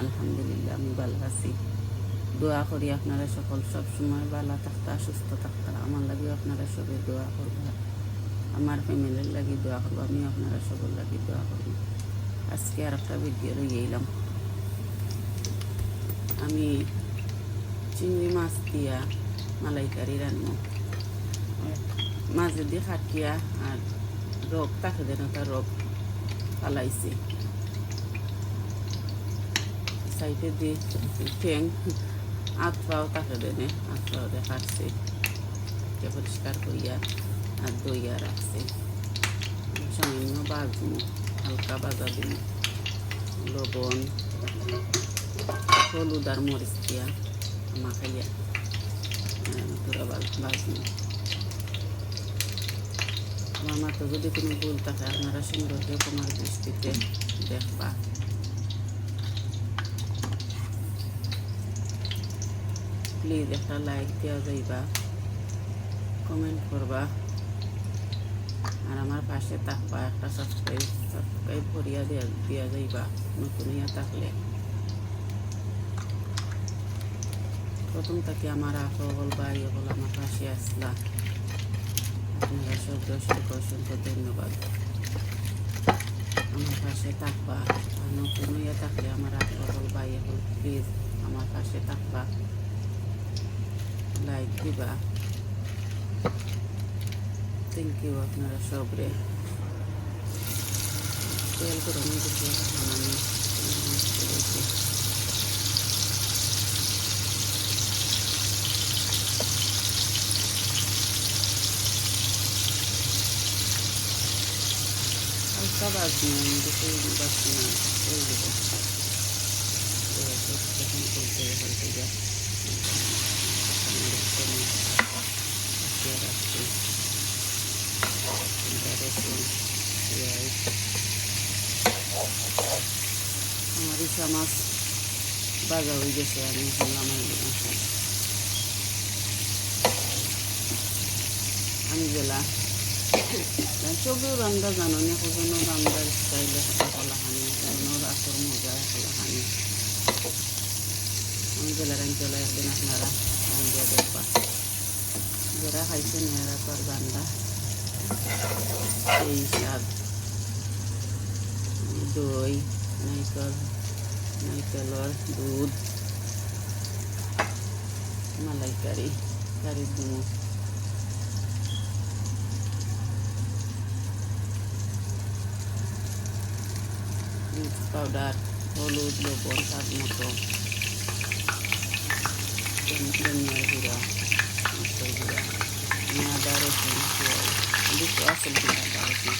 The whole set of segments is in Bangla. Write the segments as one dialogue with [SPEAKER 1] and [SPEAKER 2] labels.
[SPEAKER 1] আলহামদুলিল্লাহ, আমি ভালো আছি। দোয়া করি আপনারা সকল সব সময় ভালো থাকতা, সুস্থ থাকতা। আমার লাগে আপনারা সবাই দোয়া করবা আমার ফ্যামিলির লাগি দোয়া করব, আমি আপনারা সকল লাগি দোয়া করব। আজকে আর একটা ভিডিও লই এলাম। আমি চিংড়ি মাছ দিয়া মালাইকারি রান্না। মাঝে দিয়ে খাটিয়া আর রোগ তাকে দেন তার রোগ পালাইছি। সাইডে দিয়ে ঠ্যাং হাত পাও তাকে দেনে হাত পাও কে পরিষ্কার করিয়া আর দইয়া রাখছে। সামান্য বাজমু হালকা বাজা দিন লবণ, হলুদ আর মরিচ দিয়া মাখাইয়া পুরা বাজমু আমার মাথা যদি কোনো ভুল থাকে, আপনারা সুন্দরকে তোমার দৃষ্টিতে দেখবা। প্লিজ একটা লাইক দেওয়া যাইবা কমেন্ট করবা. আর আমার পাশে থাকবা, একটা সাবস্ক্রাইব সাবস্ক্রাইব করিয়া দেওয়া দেওয়া যাইবা, নতুন ইয়া থাকলে। প্রথম থেকে আমার আকল ভাই হল আমার পাশে আসলা। আপনারা সব দর্শক অসংখ্য ধন্যবাদ। আমার পাশে থাকবা নতুন ইয়ে থাকলে আমার আকল ভাই হল প্লিজ আমার পাশে থাকবা। লাইক দিবা থ্যাংক ইউ আপনারা সবরে তেল করে নিয়ে দিচ্ছি আমি হালকা বাজনি আমি বেশি বাজছি না এই দেবো তখন করতে হয়ে যায় রাখছি রসুন পেঁয়াজ আমার মাছ বাজা হয়ে গেছে আমি নামাই আমি গেলা। চবেও রান্না জানো নি কজনো রান্নার স্টাইলে কলা হানি কজনোর আসর মজা কলা হানি আমি গেলে রান্না একদিন আপনারা রান্না দেখবা। যারা খাইছেন এরা তো আর এই স্বাদ। দই নাইকল নাইকেলর দুধ মালাইকারি কারি দুধ মিক্স পাউডার হলুদ লবণ স্বাদ মতো ধনিয়া গুঁড়া মশলা গুঁড়া আদা রসুন পেঁয়াজ দুটো আসল দিয়ে আদা রসুন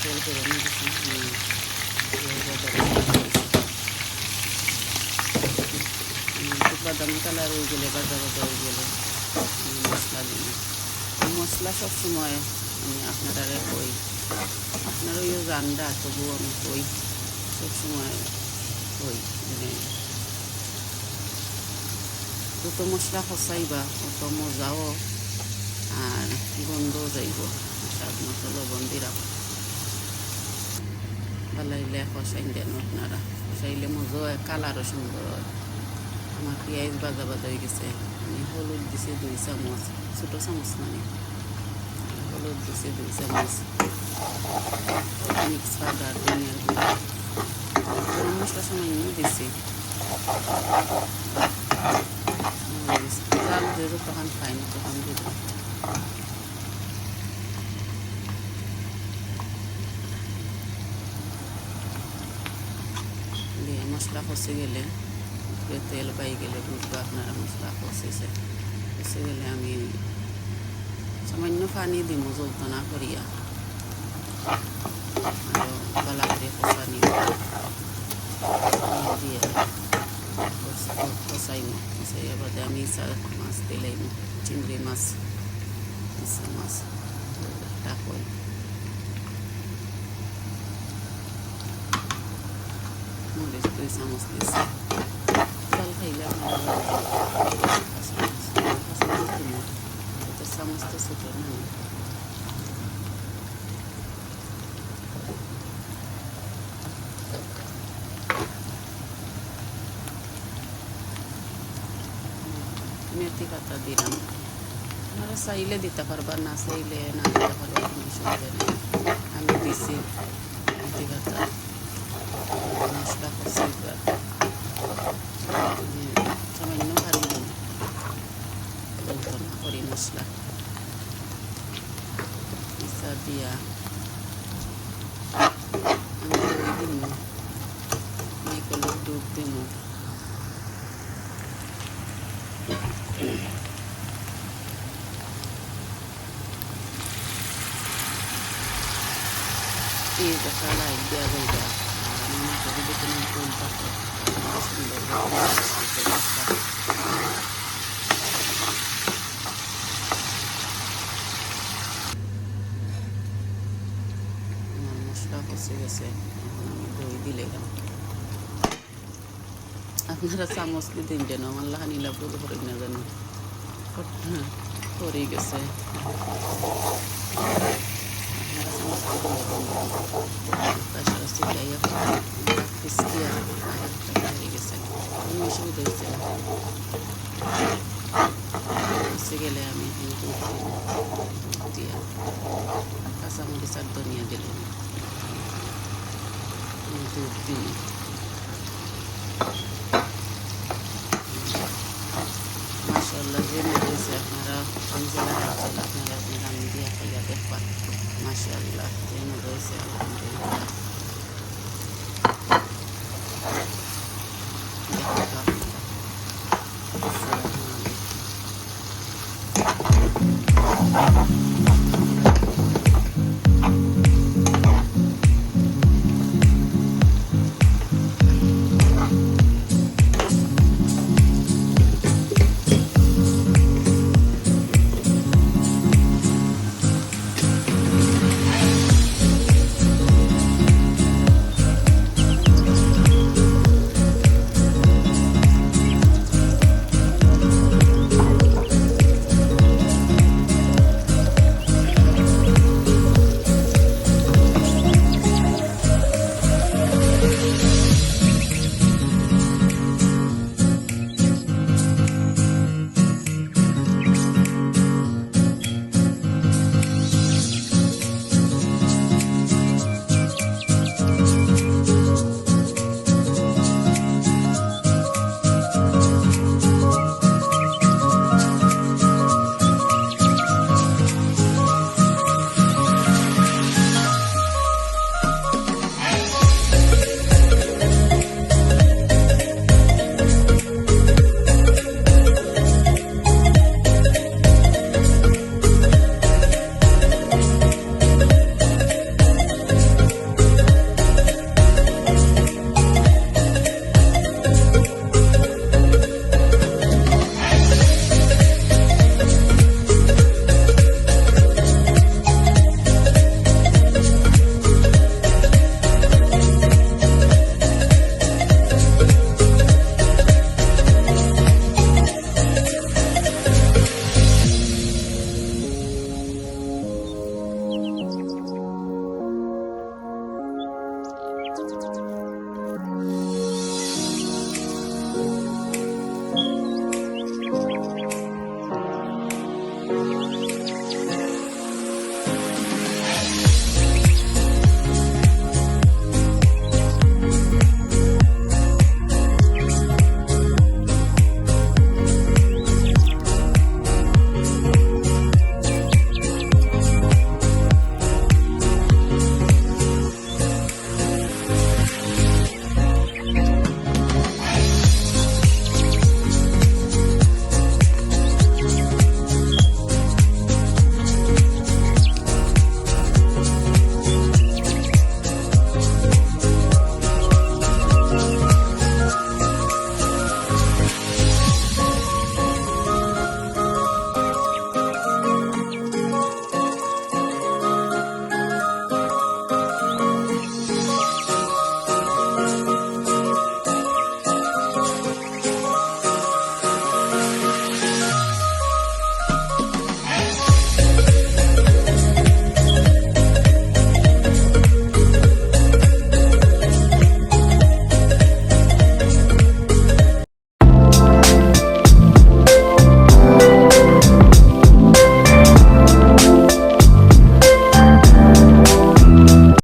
[SPEAKER 1] তেল করে নিয়েছি বাদামি কালার হয়ে গেলে বাজা বাজা হয়ে গেলে মশলা দিই। মশলা সবসময় আমি আপনারা কই। আপনারা ওই রান্না, তবুও আমি কই। সবসময় কই মানে যত মশলা খসাইবা অত মজাও আর গন্ধও যাইব। স্বাদ মতো লবণ দিলাম। পালাইলে খসাই দেন আপনারা। খসাইলে মজা কালারও সুন্দর হয়। আমার পেঁয়াজ বাজা বাজা হয়ে গেছে। আমি হলুদ দিছি দুই চামচ, ছোটো চামচ মানে হলুদ দিছি দুই চামচ। মিক্স পাউডার, ধনিয়ার গুঁড়া। গরম মশলা সামান্য দিছি। জাল দিয়ে তখন খাই তখন দিব। মশলা কষে গেলে তেল পাই গেলে বুঝব আপনারা মশলা কষেছে কষে গেলে আমি সামান্য পানি দিব জ্বলতো না করিয়া আরও গলা করে কষা নিব দিয়ে কষাইমো কষাইয়া বাদে আমি ইসা মাছ দিলাইমো চিংড়ি মাছ ইসা মাছ টাকই মরিচ দুই চামচ দিছি খাইলাম সমস্ত সেটা নেই দিলাম আপনারা চাইলে দিতে পারবা না চাইলে না দিতে পারবা আমি দিছি মেথি পাতা মশলা করছি কষি এবার আমি সামান্য পারি না বলতো না করি মশলা পিসা দিয়া আমি দই দিব এই করলে দুধ দিব এই দেখা লাইট দেওয়া যাইবা আর আমি মাকে যদি কোনো ফুল থাকে সুন্দর আমার মশলা কষে গেছে এখন আমি দই দিলে আপনারা চামচ দিয়ে দিন যেন আমার লাহানি লাগবে ধরে না যেন পরে গেছে আপনারা চামচ তাছাড়া রিস্কি হয়ে গেছে আমি অসুবিধা হয়েছে হচ্ছে গেলে আমি কিন্তু দিয়া কাঁচামরিচ আর ধনিয়া দিলাম দুধ দিই মাসাল্লাহ যে মেরেছে আপনারা অঞ্জলা আপনারা আপনারা আমি দিয়া খাইয়া দেখবা মাসাল্লাহ যে মেরেছে আলহামদুলিল্লাহ